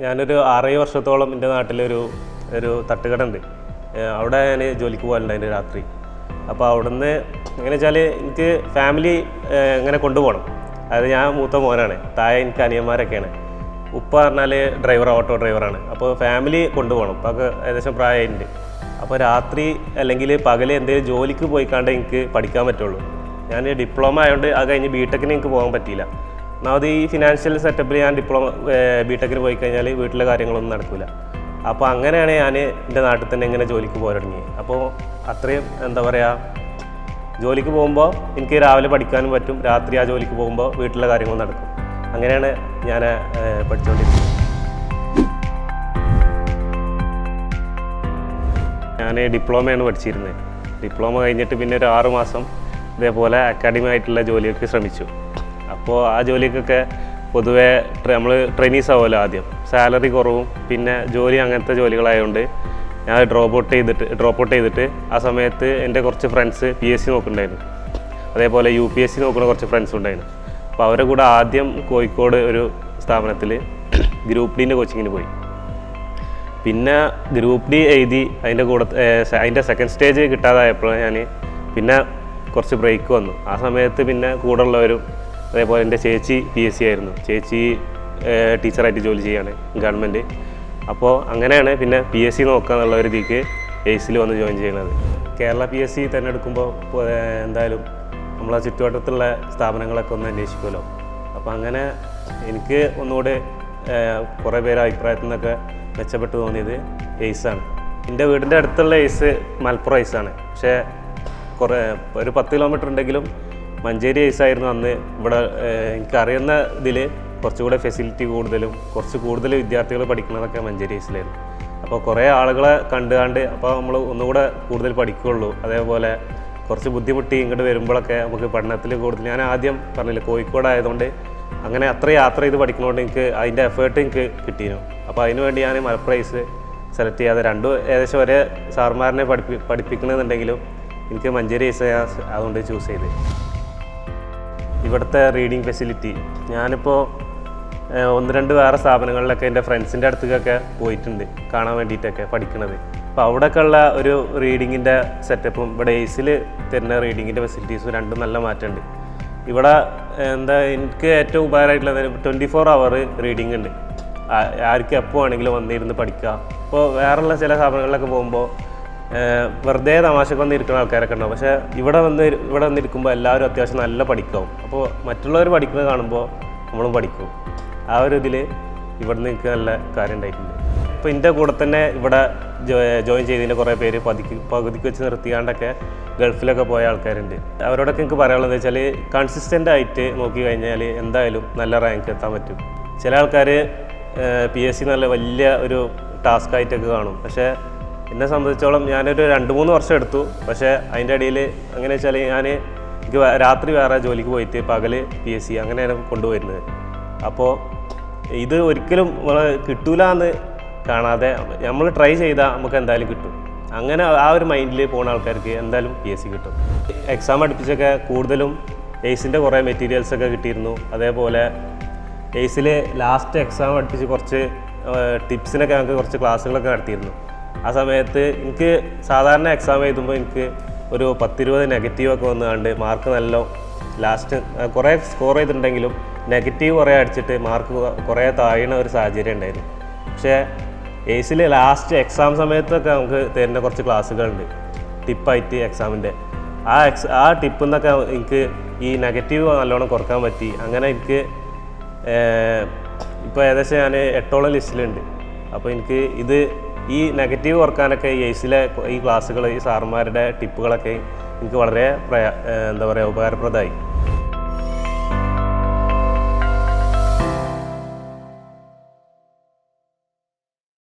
ഞാനൊരു ആറേഴ് വർഷത്തോളം എന്റെ നാട്ടിലൊരു ഒരു തട്ടുകട ഉണ്ട് അവിടെ ഞാൻ ജോലിക്ക് പോകാനുണ്ടായിരുന്നു രാത്രി. അപ്പോൾ അവിടുന്ന് എങ്ങനെ വെച്ചാൽ എനിക്ക് ഫാമിലി എങ്ങനെ കൊണ്ടുപോകണം. അതായത് ഞാൻ മൂത്ത മോനാണ് താഴെ എനിക്ക് അനിയന്മാരൊക്കെയാണ്. ഉപ്പ പറഞ്ഞാൽ ഡ്രൈവർ ഓട്ടോ ഡ്രൈവറാണ്. അപ്പോൾ ഫാമിലി കൊണ്ടുപോകണം. അപ്പോൾ ഏകദേശം പ്രായമായിട്ടുണ്ട്. അപ്പോൾ രാത്രി അല്ലെങ്കിൽ പകൽ എന്തെങ്കിലും ജോലിക്ക് പോയിക്കാണ്ട് എനിക്ക് പഠിക്കാൻ പറ്റുള്ളൂ. ഞാൻ ഡിപ്ലോമ ആയതുകൊണ്ട് അത് കഴിഞ്ഞ് ബി ടെക്കിന് എനിക്ക് പോകാൻ പറ്റിയില്ല. ഒന്നാമത് ഈ ഫിനാൻഷ്യൽ സെറ്റപ്പിൽ ഞാൻ ഡിപ്ലോമ ബി ടെക്കിന് പോയി കഴിഞ്ഞാൽ വീട്ടിലെ കാര്യങ്ങളൊന്നും നടക്കില്ല അപ്പോൾ അങ്ങനെയാണ് ഞാൻ എന്റെ നാട്ടിൽ തന്നെ ഇങ്ങനെ ജോലിക്ക് തുടങ്ങിയത് അപ്പോൾ അത്രയും എന്താ പറയുക ജോലിക്ക് പോകുമ്പോൾ എനിക്ക് രാവിലെ പഠിക്കാനും പറ്റും രാത്രി ആ ജോലിക്ക് പോകുമ്പോൾ വീട്ടിലെ കാര്യങ്ങൾ നടക്കും. അങ്ങനെയാണ് ഞാൻ പഠിച്ചുകൊണ്ടിരിക്കുന്നത് ഞാൻ ഡിപ്ലോമയാണ് പഠിച്ചിരുന്നത്. ഡിപ്ലോമ കഴിഞ്ഞിട്ട് പിന്നെ ഒരു ആറ് മാസം ഇതേപോലെ അക്കാഡമി ആയിട്ടുള്ള ജോലിയൊക്കെ ശ്രമിച്ചു. അപ്പോൾ ആ ജോലിക്കൊക്കെ പൊതുവേ നമ്മൾ ട്രെയിനീസ് ആവുമല്ലോ ആദ്യം. സാലറി കുറവും പിന്നെ ജോലി അങ്ങനത്തെ ജോലികളായതുകൊണ്ട് ഞാൻ ഡ്രോപ്പ് ഔട്ട് ചെയ്തിട്ട് ഡ്രോപ്പ് ഔട്ട് ചെയ്തിട്ട് ആ സമയത്ത് എന്റെ കുറച്ച് ഫ്രണ്ട്സ് പി എസ് സി നോക്കുന്നുണ്ടായിരുന്നു. അതേപോലെ യു പി എസ് സി നോക്കുന്ന കുറച്ച് ഫ്രണ്ട്സ് ഉണ്ടായിരുന്നു. അപ്പോൾ അവരെ കൂടെ ആദ്യം കോഴിക്കോട് ഒരു സ്ഥാപനത്തിൽ ഗ്രൂപ്പ് ഡീന്റെ കോച്ചിങ്ങിന് പോയി. പിന്നെ ഗ്രൂപ്പ് ഡി എഴുതി അതിന്റെ കൂടെ അതിന്റെ സെക്കൻഡ് സ്റ്റേജ് കിട്ടാതായപ്പോൾ ഞാൻ പിന്നെ കുറച്ച് ബ്രേക്ക് വന്നു. ആ സമയത്ത് പിന്നെ കൂടെ ഉള്ളവരും അതേപോലെ എന്റെ ചേച്ചി പി എസ് സി ആയിരുന്നു. ചേച്ചി ടീച്ചറായിട്ട് ജോലി ചെയ്യാണ് ഗവൺമെന്റ്. അപ്പോൾ അങ്ങനെയാണ് പിന്നെ പി എസ് സി നോക്കുക എന്നുള്ള ഒരു ഇതിക്ക് എയ്സിൽ വന്ന് ജോയിൻ ചെയ്യണത്. കേരള പി എസ് സി തിരഞ്ഞെടുക്കുമ്പോൾ എന്തായാലും നമ്മളെ ചുറ്റുവട്ടത്തുള്ള സ്ഥാപനങ്ങളൊക്കെ ഒന്ന് അന്വേഷിക്കുമല്ലോ. അപ്പോൾ അങ്ങനെ എനിക്ക് ഒന്നുകൂടെ കുറേ പേര് അഭിപ്രായത്തിൽ നിന്നൊക്കെ മെച്ചപ്പെട്ട് തോന്നിയത് എയ്സാണ് എന്റെ വീടിന്റെ അടുത്തുള്ള എയ്സ് മലപ്പുറം എയ്സാണ് പക്ഷേ കുറേ ഒരു പത്ത് കിലോമീറ്റർ ഉണ്ടെങ്കിലും മഞ്ചേരി ഐസായിരുന്നു അന്ന് ഇവിടെ എനിക്കറിയുന്ന ഇതിൽ കുറച്ചുകൂടെ ഫെസിലിറ്റി കൂടുതലും കുറച്ച് കൂടുതൽ വിദ്യാർത്ഥികൾ പഠിക്കുന്നതൊക്കെ മഞ്ചേരി ഐസിലായിരുന്നു. അപ്പോൾ കുറേ ആളുകളെ കണ്ട് കണ്ട് അപ്പോൾ നമ്മൾ ഒന്നുകൂടെ കൂടുതൽ പഠിക്കുകയുള്ളൂ അതേപോലെ കുറച്ച് ബുദ്ധിമുട്ടി ഇങ്ങോട്ട് വരുമ്പോഴൊക്കെ നമുക്ക് പഠനത്തിൽ കൂടുതൽ ഞാൻ ആദ്യം പറഞ്ഞില്ല കോഴിക്കോട് ആയതുകൊണ്ട് അങ്ങനെ അത്ര യാത്ര ചെയ്ത് പഠിക്കുന്നതുകൊണ്ട് എനിക്ക് അതിന്റെ എഫേർട്ട് എനിക്ക് കിട്ടിയിരുന്നു അപ്പോൾ അതിന് വേണ്ടി ഞാൻ മലപ്രൈസ് സെലക്ട് ചെയ്യാതെ രണ്ടും ഏകദേശം ഒരേ സാർമാരനെ പഠിപ്പി പഠിപ്പിക്കണമെന്നുണ്ടെങ്കിലും എനിക്ക് മഞ്ചേരി ഐസ് അതുകൊണ്ട് ചൂസ് ചെയ്ത്. ഇവിടുത്തെ റീഡിങ് ഫെസിലിറ്റി ഞാനിപ്പോൾ ഒന്ന് രണ്ട് വേറെ സ്ഥാപനങ്ങളിലൊക്കെ എന്റെ ഫ്രണ്ട്സിന്റെ അടുത്തേക്കൊക്കെ പോയിട്ടുണ്ട് കാണാൻ വേണ്ടിയിട്ടൊക്കെ പഠിക്കണത്. അപ്പോൾ അവിടെയൊക്കെ ഉള്ള ഒരു റീഡിങ്ങിന്റെ സെറ്റപ്പും ഇവിടെ എയ്സിൽ തരുന്ന റീഡിങ്ങിന്റെ ഫെസിലിറ്റീസും രണ്ടും നല്ല മാറ്റമുണ്ട്. ഇവിടെ എന്താ എനിക്ക് ഏറ്റവും ഉപകാരമായിട്ടുള്ളത് ട്വന്റി ഫോർ അവർ റീഡിംഗ് ഉണ്ട്. ആർക്കും എപ്പോൾ വേണമെങ്കിലും വന്നിരുന്ന് പഠിക്കുക. ഇപ്പോൾ വേറെയുള്ള ചില സ്ഥാപനങ്ങളിലൊക്കെ പോകുമ്പോൾ വെറുതെ തമാശക്ക് വന്നിരിക്കുന്ന ആൾക്കാരൊക്കെ ഉണ്ടാവും. പക്ഷേ ഇവിടെ വന്ന് ഇവിടെ വന്നിരിക്കുമ്പോൾ എല്ലാവരും അത്യാവശ്യം നല്ല പഠിക്കാവും. അപ്പോൾ മറ്റുള്ളവർ പഠിക്കുന്നത് കാണുമ്പോൾ നമ്മളും പഠിക്കും. ആ ഒരു ഇതിൽ ഇവിടെ നിന്ന് എനിക്ക് നല്ല കാര്യം ഉണ്ടായിട്ടുണ്ട്. അപ്പോൾ എന്റെ കൂടെ തന്നെ ഇവിടെ ജോയിൻ ചെയ്തതിന്റെ കുറേ പേര് പതിക്ക് പകുതിക്ക് വെച്ച് നിർത്തിയാണ്ടൊക്കെ ഗൾഫിലൊക്കെ പോയ ആൾക്കാരുണ്ട്. അവരോടൊക്കെ എനിക്ക് പറയാനുള്ളത് വെച്ചാൽ കൺസിസ്റ്റന്റ് ആയിട്ട് നോക്കി കഴിഞ്ഞാൽ എന്തായാലും നല്ല റാങ്ക് എത്താൻ പറ്റും. ചില ആൾക്കാർ പി എസ് സി നല്ല വലിയ ഒരു ടാസ്ക് ആയിട്ടൊക്കെ കാണും. പക്ഷേ എന്നെ സംബന്ധിച്ചോളം ഞാനൊരു രണ്ട് മൂന്ന് വർഷം എടുത്തു. പക്ഷേ അതിന്റെ ഇടയിൽ അങ്ങനെ വെച്ചാൽ ഞാൻ എനിക്ക് രാത്രി വേറെ ജോലിക്ക് പോയിട്ട് പകൽ പി എസ് സി അങ്ങനെയാണ് കൊണ്ടുവരുന്നത് അപ്പോൾ ഇത് ഒരിക്കലും നമ്മളെ കിട്ടൂല എന്ന് കാണാതെ നമ്മൾ ട്രൈ ചെയ്താൽ നമുക്ക് എന്തായാലും കിട്ടും. അങ്ങനെ ആ ഒരു മൈൻഡിൽ പോകുന്ന ആൾക്കാർക്ക് എന്തായാലും പി എസ് സി കിട്ടും. എക്സാം അടുപ്പിച്ചൊക്കെ കൂടുതലും എയ്സിന്റെ കുറേ മെറ്റീരിയൽസൊക്കെ കിട്ടിയിരുന്നു. അതേപോലെ എയ്സിൽ ലാസ്റ്റ് എക്സാം അടുപ്പിച്ച് കുറച്ച് ടിപ്സിനൊക്കെ ഞങ്ങൾക്ക് കുറച്ച് ക്ലാസ്സുകളൊക്കെ നടത്തിയിരുന്നു. ആ സമയത്ത് എനിക്ക് സാധാരണ എക്സാം എഴുതുമ്പോൾ എനിക്ക് ഒരു പത്തിരുപത് നെഗറ്റീവൊക്കെ വന്നുകൊണ്ട് മാർക്ക് നല്ല ലാസ്റ്റ് കുറേ സ്കോർ ചെയ്തിട്ടുണ്ടെങ്കിലും നെഗറ്റീവ് കുറേ അടിച്ചിട്ട് മാർക്ക് കുറേ താഴ്ന്ന ഒരു സാഹചര്യം ഉണ്ടായിരുന്നു. പക്ഷേ എയ്സിൽ ലാസ്റ്റ് എക്സാം സമയത്തൊക്കെ നമുക്ക് തരുന്ന കുറച്ച് ക്ലാസ്സുകളുണ്ട്. ടിപ്പായിട്ട് എക്സാമിന്റെ ആ എക്സ് ആ ടിപ്പിൽ നിന്നൊക്കെ എനിക്ക് ഈ നെഗറ്റീവ് നല്ലോണം കുറയ്ക്കാൻ പറ്റി. അങ്ങനെ എനിക്ക് ഇപ്പോൾ ഏകദേശം ഞാൻ എട്ടോളം ലിസ്റ്റിലുണ്ട് അപ്പോൾ എനിക്ക് ഇത് ഈ നെഗറ്റീവ് ഓർക്കാനൊക്കെ എയ്സിലെ ഈ ക്ലാസ്സുകൾ ഈ സാറന്മാരുടെ ടിപ്പുകളൊക്കെ എനിക്ക് വളരെ എന്താ പറയുക ഉപകാരപ്രദമായി.